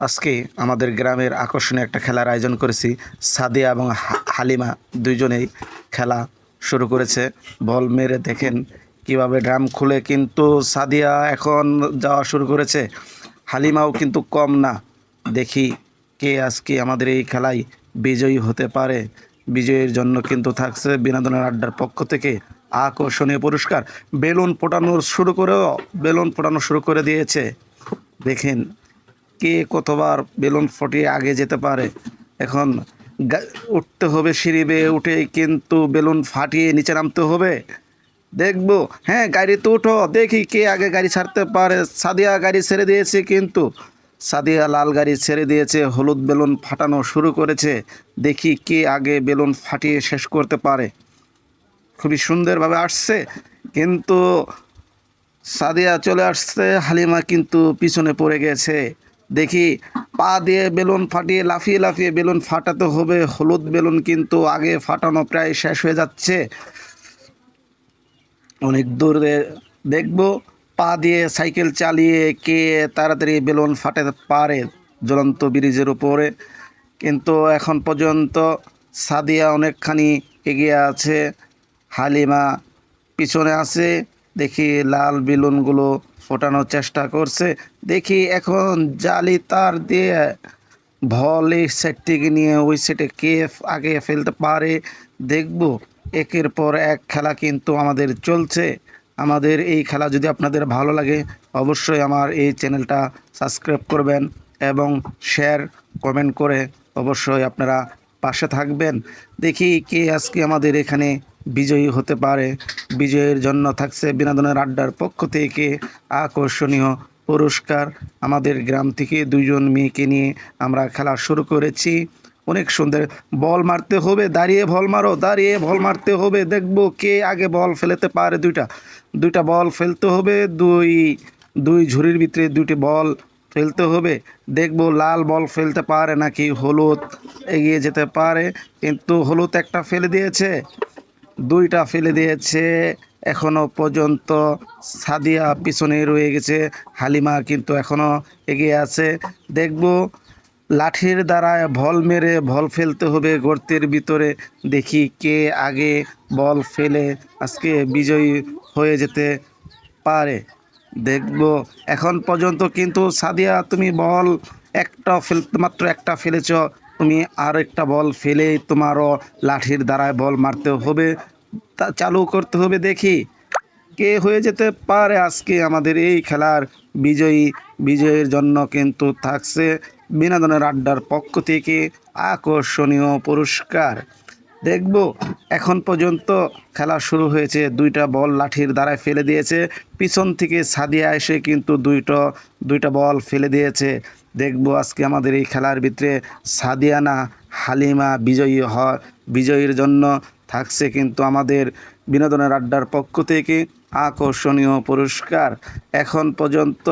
আজকে আমাদের গ্রামের আকর্ষণীয় একটা খেলার আয়োজন করেছি। সাদিয়া এবং হালিমা দুইজনেই খেলা শুরু করেছে। বল মেরে দেখেন কীভাবে ড্রাম খুলে, কিন্তু সাদিয়া এখন যাওয়া শুরু করেছে। হালিমাও কিন্তু কম না। দেখি কে আজকে আমাদের এই খেলায় বিজয়ী হতে পারে। বিজয়ের জন্য কিন্তু থাকছে বিনোদনের আড্ডার পক্ষ থেকে আকর্ষণীয় পুরস্কার। বেলুন ফোটানো শুরু করেও, বেলুন ফোটানো শুরু করে দিয়েছে। দেখেন কে কতবার বেলুন ফুটিয়ে আগে যেতে পারে? এখন উঠতে হবে সিঁড়ি বেয়ে উঠে কিন্তু বেলুন ফাটিয়ে নিচে নামতে হবে। দেখব। হ্যাঁ গাড়িতে উঠো। দেখি কে আগে গাড়ি ছাড়তে পারে। সাদিয়া গাড়ি ছেড়ে দিয়েছে কিন্তু। সাদিয়া লাল গাড়ি ছেড়ে দিয়েছে। হলুদ বেলুন ফাটানো শুরু করেছে। দেখি কে আগে বেলুন ফাটিয়ে শেষ করতে পারে। খুবই সুন্দরভাবে আসছে। কিন্তু সাদিয়া চলে আসছে। হালিমা কিন্তু পিছনে পড়ে গেছে। দেখি পা দিয়ে বেলুন ফাটিয়ে, লাফিয়ে লাফিয়ে বেলুন ফাটাতে হবে। হলুদ বেলুন কিন্তু আগে ফাটানো প্রায় শেষ হয়ে যাচ্ছে। অনেক দূরে দেখব। পা দিয়ে সাইকেল চালিয়ে কে তাড়াতাড়ি বেলুন ফাটাতে পারে জ্বলন্ত ব্রিজের উপরে। কিন্তু এখন পর্যন্ত সাদিয়া অনেকখানি এগিয়ে আছে। হালিমা পিছনে আছে। দেখি লাল বেলুনগুলো ফোটানোর চেষ্টা করছে। দেখি এখন জালি তার দিয়ে ভল এই সেট নিয়ে ওই সেটে কে আগে ফেলতে পারে। দেখব, একের পর এক খেলা কিন্তু আমাদের চলছে। আমাদের এই খেলা যদি আপনাদের ভালো লাগে, অবশ্যই আমার এই চ্যানেলটা সাবস্ক্রাইব করবেন এবং শেয়ার কমেন্ট করে অবশ্যই আপনারা পাশে থাকবেন। দেখি কে আজকে আমাদের এখানে বিজয়ী হতে পারে। বিজয়ের জন্য থাকছে বিনোদনের আড্ডার পক্ষ থেকে আকর্ষণীয় পুরস্কার। আমাদের গ্রাম থেকে দুজন মেয়েকে নিয়ে আমরা খেলা শুরু করেছি। অনেক সুন্দর বল মারতে হবে, দাঁড়িয়ে বল মারো, দাঁড়িয়ে বল মারতে হবে। দেখব কে আগে বল ফেলতে পারে দুইটা। দুইটা বল ফেলতে হবে, দুই দুই ঝুড়ির ভিতরে দুইটি বল ফেলতে হবে। দেখব লাল বল ফেলতে পারে নাকি হলুদ এগিয়ে যেতে পারে, কিন্তু হলুদ একটা ফেলে দিয়েছে। দুইটা ফেলে দিয়েছে। এখনও পর্যন্ত সাদিয়া পিছনে রয়ে গেছে। হালিমা কিন্তু এখনও এগিয়ে আছে। দেখব লাঠির দ্বারা বল মেরে বল ফেলতে হবে গর্তের ভিতরে। দেখি কে আগে বল ফেলে আজকে বিজয়ী হয়ে যেতে পারে। দেখব। এখন পর্যন্ত কিন্তু সাদিয়া, তুমি বল একটা ফেল, মাত্র একটা ফেলেছ। তুমি আর একটা বল ফেলেই তোমারও লাঠির দ্বারায় বল মারতে হবে। তা চালু করতে হবে দেখি কে হয়ে যেতে পারে আজকে আমাদের এই খেলার বিজয়ী। বিজয়ের জন্য কিন্তু থাকছে বিনোদনের আড্ডার পক্ষ থেকে আকর্ষণীয় পুরস্কার। দেখব। এখন পর্যন্ত খেলা শুরু হয়েছে। দুইটা বল লাঠির দ্বারায় ফেলে দিয়েছে। পিছন থেকে সাদিয়া এসে কিন্তু দুইটা দুইটা বল ফেলে দিয়েছে। দেখব আজকে আমাদের এই খেলার ভিতরে সাদিয়ানা হালিমা বিজয়ী হয় বিজয়ীর জন্য থাকছে কিন্তু আমাদের বিনোদনের আড্ডার পক্ষ থেকে আকর্ষণীয় পুরস্কার। এখন পর্যন্ত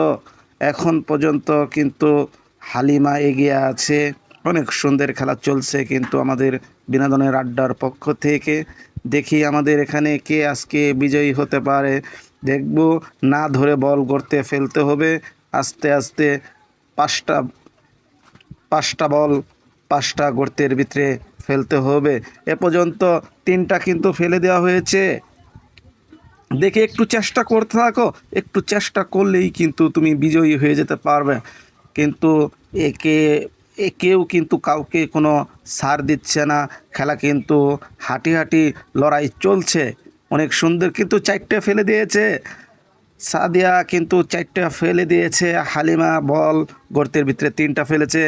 এখন পর্যন্ত কিন্তু হালিমা এগিয়ে আছে। অনেক সুন্দর খেলা চলছে, কিন্তু আমাদের বিনোদনের আড্ডার পক্ষ থেকে দেখি আমাদের এখানে কে আজকে বিজয়ী হতে পারে। দেখব, না ধরে বল গড়তে ফেলতে হবে। আস্তে আস্তে পাঁচটা পাঁচটা বল, পাঁচটা গর্তের ভিতরে ফেলতে হবে। এ পর্যন্ত তিনটা কিন্তু ফেলে দেওয়া হয়েছে। দেখে একটু চেষ্টা করতে থাকো, একটু চেষ্টা করলেই কিন্তু তুমি বিজয়ী হয়ে যেতে পারবে। কিন্তু একে এ কেউ কিন্তু কাউকে কোনো সার দিচ্ছে না। খেলা কিন্তু হাঁটি হাঁটি লড়াই চলছে। অনেক সুন্দর কিন্তু চারটে ফেলে দিয়েছে। সাদিয়া কিন্তু চারটা ফেলে দিয়েছে। হালিমা বল গর্তের ভিতরে তিনটা ফেলেছে।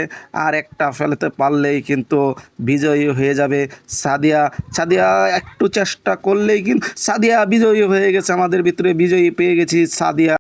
আর একটা ফেলতে পারলেই কিন্তু বিজয়ী হয়ে যাবে সাদিয়া। সাদিয়া একটু চেষ্টা করলেই কিন্তু সাদিয়া বিজয়ী হয়ে গেছে আমাদের ভিতরে। বিজয়ী পেয়ে গেছি সাদিয়া।